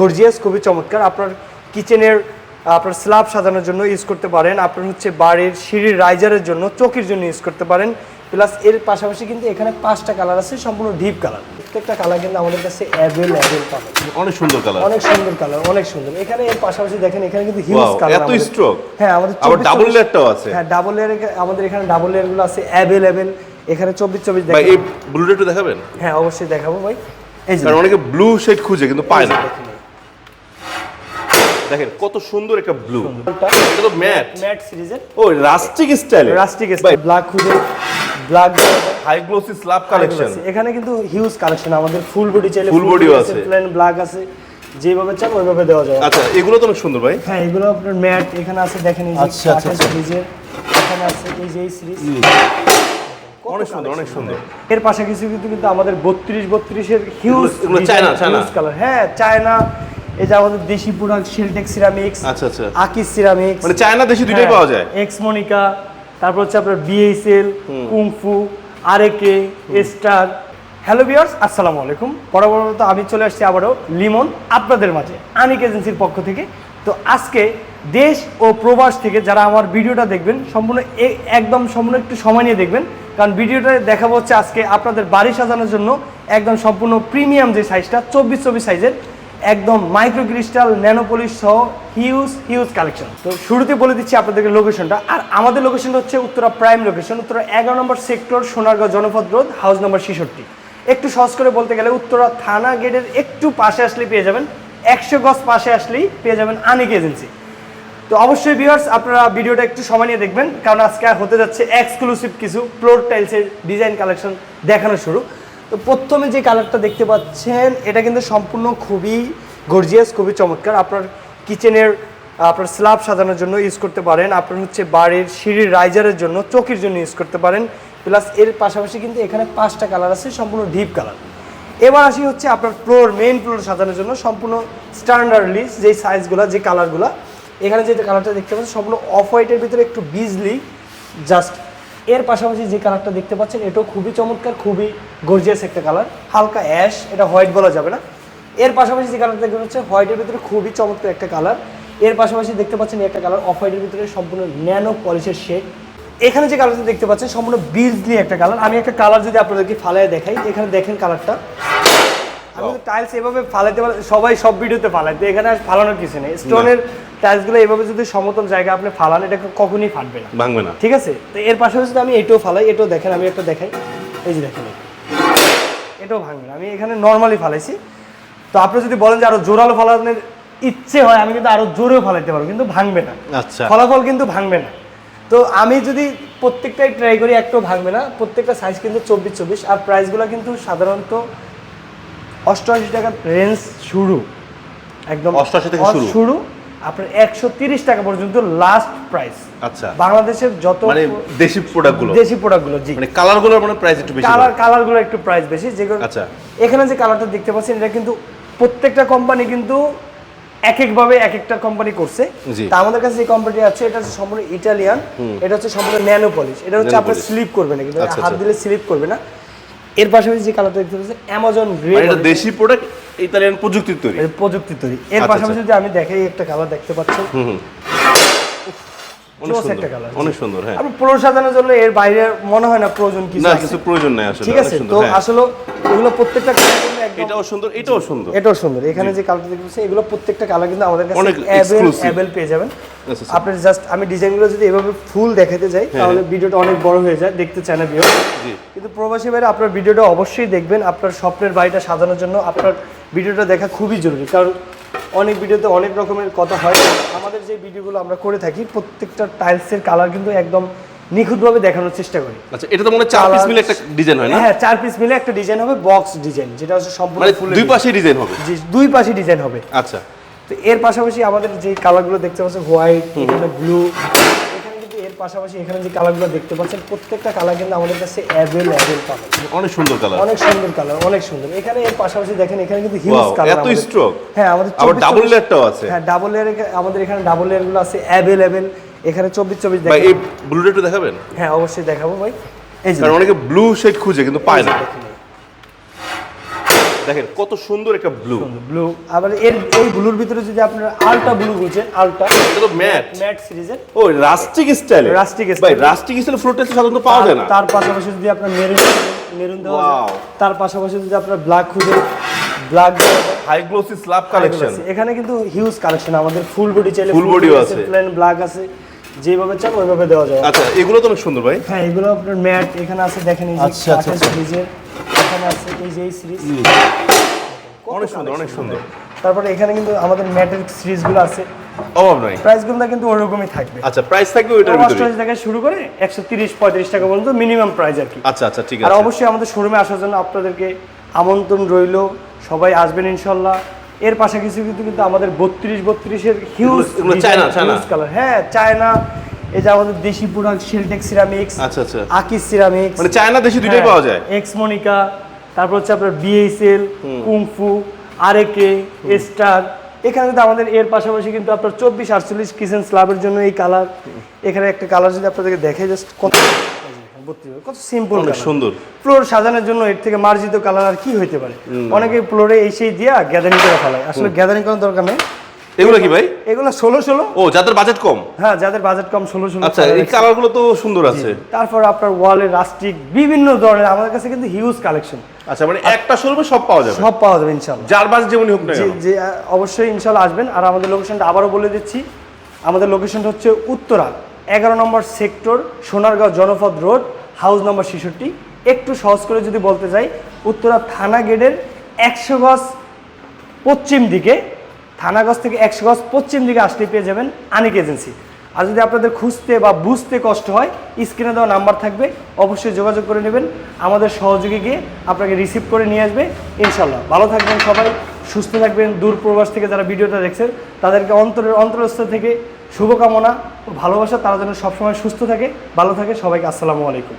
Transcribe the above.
Gorgeous খুবই চমৎকার। আপনার কিচেনের আপনার স্ল্যাব সাজানোর জন্য ইউজ করতে পারেন। আপনার হচ্ছে বাড়ির সিঁড়ির রাইজারের জন্য চৌকির জন্য ইউজ করতে পারেন। প্লাস এর পাশাপাশি কিন্তু এখানে পাঁচটা কালার আছে সম্পূর্ণ ডিপ কালার প্রত্যেকটা কালার কিন্তু আমাদের কাছে অ্যাভেলেবেল পাবেন। অনেক সুন্দর কালার অনেক সুন্দর কালার অনেক সুন্দর। এখানে এর পাশাপাশি দেখেন এখানে কিন্তু হিউজ কালার এত stroke? হ্যাঁ আমাদের আবার ডাবল লেয়ারটাও আছে। হ্যাঁ ডাবল লেয়ার আমাদের এখানে ডাবল লেয়ারগুলো আছে অ্যাভেলেবেল এখানে চব্বিশ চব্বিশ ভাই এই ব্লুটা একটু দেখাবেন? হ্যাঁ অবশ্যই দেখাবো ভাই। এই যে অনেকে ব্লু শেড খুঁজে কিন্তু পায় না। দেখেন কত সুন্দর একটা ব্লু এটা তো ম্যাট ম্যাট সিরিজের ও রাস্টিক স্টাইলে রাস্টিক ভাই। ব্ল্যাক খুঁজে black high glossy slab collection এখানে কিন্তু হিউজ কালেকশন আমাদের ফুল বডি চাইলে Full body ও আছে। প্লেন ব্ল্যাক আছে যেভাবে চান ওইভাবে দেওয়া যায়। আচ্ছা এগুলো তো অনেক সুন্দর ভাই। হ্যাঁ এগুলো আপনার ম্যাট এখানে আছে দেখেন এই যে আচ্ছা, আচ্ছা, সিরিজের এখানে আছে এই যে এই সিরিজ অনেক সুন্দর অনেক সুন্দর। এর পাশে কিছু কিন্তু কিন্তু আমাদের বত্রিশ বত্রিশের হিউজ চায়না, চায়না? কালার হ্যাঁ চায়না এই যে আমাদের দেশি প্রোডাক্ট শিলটেক সিরামিক্স আচ্ছা আচ্ছা। আকিস সিরামিক্স মানে চায়না দেশি দুইটাই হ্যাঁ। পাওয়া যায়? এক্স মনিকা তারপর হচ্ছে আপনার BSL kung fu RAK star hello bears আসসালামু আলাইকুম। বরাবরত আমি চলে আসছি আবারও লিমন আপনাদের মাঝে আনিক এজেন্সির পক্ষ থেকে। তো আজকে দেশ ও প্রবাস থেকে যারা আমার ভিডিওটা দেখবেন সম্পূর্ণ একদম সম্পূর্ণ একটু সময় নিয়ে দেখবেন। কারণ ভিডিওটা দেখাবো হচ্ছে আজকে আপনাদের বাড়ি সাজানোর জন্য একদম সম্পূর্ণ প্রিমিয়াম যে সাইজটা চব্বিশ চব্বিশ সাইজের একদম মাইক্রো ক্রিস্টাল ন্যানোপলিশ সহ হিউজ হিউজ কালেকশন তো শুরুতে বলে দিচ্ছি আপনাদেরকে লোকেশনটা আর আমাদের লোকেশনটা হচ্ছে উত্তরা প্রাইম লোকেশন উত্তরা এগারো নম্বর সেক্টর সোনারগাঁও জনপদ রোড হাউস নম্বর ছেষট্টি। একটু সহজ করে বলতে গেলে উত্তরা থানা গেটের একটু পাশে আসলেই পেয়ে যাবেন। একশো গজ পাশে আসলেই পেয়ে যাবেন আনিক এজেন্সি তো অবশ্যই ভিউয়ার্স আপনারা ভিডিওটা একটু সময় নিয়ে দেখবেন, কারণ আজকে হতে যাচ্ছে এক্সক্লুসিভ কিছু ফ্লোর টাইলসের ডিজাইন কালেকশন দেখানো শুরু। তো প্রথমে যে কালারটা দেখতে পাচ্ছেন, এটা কিন্তু সম্পূর্ণ খুবই গর্জিয়াস খুবই চমৎকার। আপনার কিচেনের আপনার স্ল্যাব সাজানোর জন্য ইউজ করতে পারেন। আপনার হচ্ছে বাড়ির সিঁড়ির রাইজারের জন্য, চৌকির জন্য ইউজ করতে পারেন। প্লাস এর পাশাপাশি কিন্তু এখানে পাঁচটা কালার আছে, সম্পূর্ণ ডিপ কালার এবার আসি হচ্ছে আপনার ফ্লোর মেইন ফ্লোর সাজানোর জন্য সম্পূর্ণ স্ট্যান্ডার্ডলি যেই সাইজগুলো যে কালারগুলো এখানে যে কালারটা দেখতে পাচ্ছেন, সম্পূর্ণ অফ হোয়াইটের ভিতরে একটু বিজলি জাস্ট এর পাশাপাশি যে কালারটা দেখতে পাচ্ছেন, এটাও খুবই চমৎকার, খুবই গর্জিয়াস একটা কালার হালকা অ্যাশ এটা হোয়াইট বলা যাবে না। এর পাশাপাশি যে কালারটা দেখতে পাচ্ছেন হোয়াইটের ভিতরে খুবই চমৎকার একটা কালারের পাশাপাশি দেখতে পাচ্ছেন, একটা কালার অফ হোয়াইটের ভিতরে সম্পূর্ণ ন্যানো পলিশের শেড এখানে যে কালারটা দেখতে পাচ্ছেন, সম্পূর্ণ বিল্ড নিয়ে একটা কালার আমি একটা কালার যদি আপনাদেরকে ফালায় দেখাই, এখানে দেখেন কালারটা আমি টাইলস এভাবে ফালাইতে পারি সবাই সব ভিডিওতে ফালায়। তো এখানে আর ফালানোর কিছু নেই। স্টোনের টাইলসগুলো এভাবে যদি সমতল জায়গা আপনি ফালান এটা কখনই ফাটবে না। ভাঙবে না। ঠিক আছে? তো এর পাশাপাশি যদি আমি এটাও ফালাই। এটাও দেখেন আমি একটা দেখাই। এই যে দেখেন এটাও ভাঙবে না। আমি এখানে নর্মালি ফালাইছি। তো আপনি যদি বলেন যে আরও জোরালো ফালানোর ইচ্ছে হয় আমি কিন্তু আরও জোরেও ফালাইতে পারব কিন্তু ভাঙবে না। আচ্ছা। ফলাফল কিন্তু ভাঙবে না। তো আমি যদি প্রত্যেকটাই ট্রাই করি একটাও ভাঙবে না। প্রত্যেকটা সাইজ কিন্তু চব্বিশ চব্বিশ। আর প্রাইসগুলো কিন্তু সাধারণত অষ্টআশি টাকার রেঞ্জ শুরু। একদম 88 থেকে শুরু। শুরু আপনার একশো তিরিশ টাকা পর্যন্ত লাস্ট প্রাইস আচ্ছা। বাংলাদেশের যত মানে দেশি প্রোডাক্টগুলো দেশি প্রোডাক্টগুলো জি। মানে কালারগুলোর মানে প্রাইস একটু বেশি কালার কালারগুলো একটু প্রাইস বেশি। যেগুলো আচ্ছা। এখানে যে কালারটা দেখতে পাচ্ছেন এটা কিন্তু প্রত্যেকটা কোম্পানি কিন্তু এক এক ভাবে এক একটা কোম্পানি করছে। তা আমাদের কাছে যে কোম্পানি আছে এটা হচ্ছে সম্পূর্ণ ইটালিয়ান এটা হচ্ছে সম্পূর্ণ ন্যানো পলিশ এটা হচ্ছে আপনার স্লিপ করবে না কিন্তু আচ্ছা, হাত আচ্ছা। দিলে স্লিপ করবে না। এর পাশাপাশি যে কালারটা দেখতে পাচ্ছেন অ্যামাজন গ্রে এটা দেশি প্রোডাক্ট ইতালিয়ান প্রযুক্তি তৈরি। প্রযুক্তি তৈরি। এর আচ্ছা, পাশাপাশি যদি আমি দেখাই একটা কালার দেখতে পাচ্ছেন। হুম অনেক সুন্দর একটা colour, অনেক সুন্দর হ্যাঁ। সাজানোর জন্য এর বাইরে মনে হয় না প্রয়োজন কিছু না কিছু প্রয়োজন নাই আসলে ঠিক আছে? তো হ্যাঁ। আসলে এগুলো প্রত্যেকটা colour কিন্তু এটাও সুন্দর এটাও সুন্দর। এটাও সুন্দর। এখানে যে কালারটা দেখতে এগুলো প্রত্যেকটা কালার কিন্তু আমাদের কাছে অ্যাভেল অ্যাভেল পেয়ে যাবেন। আপনি জাস্ট আমি ডিজাইনগুলো যদি এভাবে ফুল দেখাতে যাই তাহলে ভিডিওটা অনেক বড় হয়ে যায় দেখতে চায় না ভিডিও কিন্তু প্রবাসী বাইরে আপনার ভিডিওটা অবশ্যই দেখবেন আপনার স্বপ্নের বাড়িটা সাজানোর জন্য আপনার ভিডিওটা দেখা খুবই জরুরি। কারণ অনেক ভিডিওতে অনেক রকমের কথা হয়। আমাদের যে ভিডিওগুলো আমরা করে থাকি প্রত্যেকটা টাইলসের কালার কিন্তু একদম নিখুঁতভাবে দেখানোর চেষ্টা করি। আচ্ছা এটা তো মনে হয় চার পিস মিলে একটা ডিজাইন হয় না? হ্যাঁ চার পিস মিলে একটা ডিজাইন হবে বক্স ডিজাইন যেটা হচ্ছে সম্পূর্ণ মানে দুই design। পাশে ডিজাইন হবে? জি, দুই পাশে ডিজাইন হবে। আচ্ছা। তো এর পাশাপাশি আমাদের যে কালারগুলো দেখতে পাচ্ছেন হোয়াইট এখানে ব্লু এখানে কিন্তু এর পাশাপাশি এখানে যে কালারগুলো দেখতে পাচ্ছেন প্রত্যেকটা কালার কিন্তু আমাদের কাছে অ্যাভেলেবেল পাবেন। অনেক সুন্দর কালার অনেক সুন্দর কালার অনেক সুন্দর। এখানে এর পাশাপাশি দেখেন এখানে কিন্তু হিউজ কালার এত stroke? হ্যাঁ আমাদের আবার ডাবল লেয়ারটাও আছে। হ্যাঁ ডাবল লেয়ার আমাদের এখানে ডাবল লেয়ারগুলো আছে অ্যাভেলেবেল এখানে চব্বিশ চব্বিশ ভাই এই ব্লুটা একটু দেখাবেন? হ্যাঁ অবশ্যই দেখাবো ভাই। এই যে কারণ অনেকে ব্লু শেড খুঁজে কিন্তু পায় না। দেখেন কত সুন্দর একটা ব্লু। ব্লু। আবার এর এই ব্লুর ভিতরে যদি আপনারা আলট্রা ব্লু বলছেন আলট্রা এটা তো ম্যাট। ম্যাট সিরিজের। ও রাস্টিক স্টাইল। Rustic style। ভাই রাস্টিক স্টাইল ফ্লোর টেস্ট সাধারণত পাওয়া যায় না। তার পাশাপাশি যদি আপনার মেরুন মেরুন দেওয়া. যায় তার পাশাপাশি যদি আপনার ব্ল্যাক খুঁজে black high glossy slab collection এখানে কিন্তু হিউজ কালেকশন আমাদের ফুল বডি চাইলে Full body ও আছে। প্লেন ব্ল্যাক আছে। যেভাবে চান ওইভাবে দেওয়া যায়। আচ্ছা এগুলো তো অনেক সুন্দর ভাই। হ্যাঁ এগুলো আপনার ম্যাট এখানে আছে দেখেন এই যে আচ্ছা, আচ্ছা, আচ্ছা। সিরিজের এখানে আছে এই যে এই সিরিজ। অনেক সুন্দর অনেক সুন্দর। তারপরে এখানে কিন্তু আমাদের ম্যাটের সিরিজগুলো আছে। অভাব নাই। প্রাইসগুলো কিন্তু ওরকমই থাকবে। আচ্ছা প্রাইস থাকবে ওইটার ভিতরে অষ্টআশি টাকা শুরু করে একশো তিরিশ পঁয়ত্রিশ টাকা পর্যন্ত মিনিমাম প্রাইস আর কি। আচ্ছা আচ্ছা ঠিক আছে। আর অবশ্যই আমাদের শোরুমে আসার জন্য আপনাদেরকে আমন্ত্রণ রইল। সবাই আসবেন ইনশাল্লাহ। এর পাশে কিছু কিন্তু কিন্তু আমাদের বত্রিশ বত্রিশের হিউজ চায়না? কালার হ্যাঁ চায়না এই যে আমাদের দেশি প্রোডাক্ট শিলটেক সিরামিক্স আচ্ছা আচ্ছা। আকিস সিরামিক্স মানে চায়না দেশি দুইটাই পাওয়া যায়। এক্স মনিকা তারপর হচ্ছে আপনার বিএসএল কুংফু আরএকে স্টার এখানে কিন্তু আমাদের এর পাশাপাশি কিন্তু আপনার চব্বিশ আটচল্লিশ কিচেন স্ল্যাবের জন্য এই কালার এখানে একটা কালার যদি আপনাদেরকে দেখে জাস্ট কত কত সিম্পল অনেক সুন্দর। ফ্লোর সাজানোর জন্য এর থেকে মার্জিত কালার আর কি হইতে পারে? অনেকে ফ্লোরে এই সেই দিয়া গ্যাদারিং করে ফেলায়। আসলে গ্যাদারিং করার দরকার নেই। এগুলো কি ভাই? এগুলো ষোলো ষোলো। ও যাদের বাজেট কম? হ্যাঁ যাদের বাজেট কম ষোলো ষোলো আচ্ছা এই কালারগুলো তো সুন্দর আছে। তারপর আপনার ওয়ালে রাস্টিক বিভিন্ন ধরনের আমাদের কাছে কিন্তু হিউজ কালেকশন আচ্ছা মানে একটা শোরুমে সব পাওয়া যাবে? সব পাওয়া যাবে ইনশাল্লাহ যার বাজেট যেমনই হোক না যে অবশ্যই ইনশাল্লাহ আসবেন। আর আমাদের লোকেশনটা আবারও বলে দিচ্ছি। আমাদের লোকেশনটা হচ্ছে উত্তরা এগারো নম্বর সেক্টর সোনারগাঁও জনপদ রোড হাউস নম্বর ছেষট্টি। একটু সহজ করে যদি বলতে চাই উত্তরা থানা গেটের একশো গজ পশ্চিম দিকে থানাগজ থেকে একশো গজ পশ্চিম দিকে আসলে পেয়ে যাবেন আনিক এজেন্সি আর যদি আপনাদের খুঁজতে বা বুঝতে কষ্ট হয়, স্ক্রিনে দেওয়া নাম্বার থাকবে, অবশ্যই যোগাযোগ করে নেবেন। আমাদের সহযোগী গিয়ে আপনাকে রিসিভ করে নিয়ে আসবে। ইনশাল্লাহ ভালো থাকবেন সবাই, সুস্থ থাকবেন। দূর প্রবাস থেকে যারা ভিডিওটা দেখছেন, তাদেরকে অন্তরের অন্তরস্থ থেকে শুভকামনা ও ভালোবাসা তারা যেন সবসময় সুস্থ থাকে ভালো থাকে। সবাইকে আসসালামু আলাইকুম।